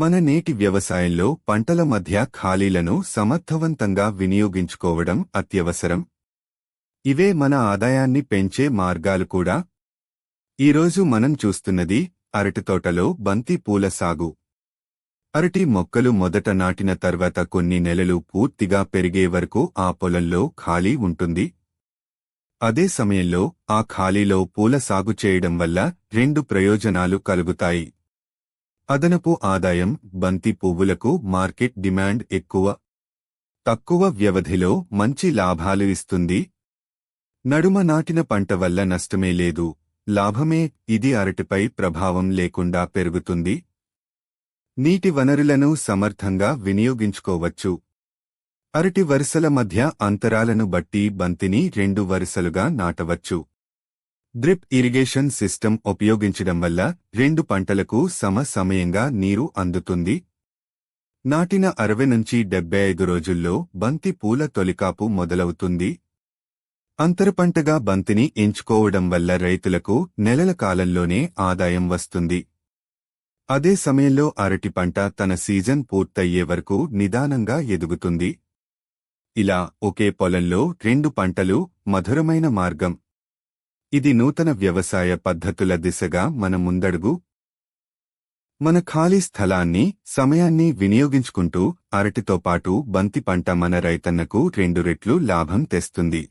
మన నేటి వ్యవసాయంలో పంటల మధ్య ఖాళీలను సమర్థవంతంగా వినియోగించుకోవడం అత్యవసరం. ఇవే మన ఆదాయాన్ని పెంచే మార్గాలు కూడా. ఈరోజు మనం చూస్తున్నది అరటి తోటలో బంతి పూల సాగు. అరటి మొక్కలు మొదట నాటిన తర్వాత కొన్ని నెలలు పూర్తిగా పెరిగే వరకు ఆ పొలంలో ఖాళీ ఉంటుంది. అదే సమయంలో ఆ ఖాళీలో పూల సాగు చేయడం వల్ల రెండు ప్రయోజనాలు కలుగుతాయి. అదనపు ఆదాయం బంతి పువ్వులకు మార్కెట్ డిమాండ్ ఎక్కువ. తక్కువ వ్యవధిలో మంచి లాభాలు ఇస్తుంది. నడుమ నాటిన పంట వల్ల నష్టమే లేదు. లాభమే ఇది అరటిపై ప్రభావం లేకుండా పెరుగుతుంది. నీటి వనరులను సమర్థంగా వినియోగించుకోవచ్చు. అరటి వరుసల మధ్య అంతరాలను బట్టి బంతిని రెండు వరుసలుగా నాటవచ్చు. డ్రిప్ ఇరిగేషన్ సిస్టమ్ ఉపయోగించడం వల్ల రెండు పంటలకు సమ సమయంగా నీరు అందుతుంది. నాటిన అరవై నుంచి డెబ్బై ఐదు రోజుల్లో బంతి పూల తొలికాపు మొదలవుతుంది. అంతర పంటగా బంతిని ఎంచుకోవడం వల్ల రైతులకు నెలల కాలంలోనే ఆదాయం వస్తుంది. అదే సమయంలో అరటి పంట తన సీజన్ పూర్తయ్యే వరకు నిదానంగా ఎదుగుతుంది. ఇలా ఒకే పొలంలో రెండు పంటలు మధురమైన మార్గం ఇది నూతన వ్యవసాయ పద్ధతుల దిశగా మన ముందడుగు. మన ఖాళీ స్థలాన్ని సమయాన్ని వినియోగించుకుంటూ అరటితో పాటు బంతి పంట మన రైతన్నకు రెండు రెట్లు లాభం తెస్తుంది.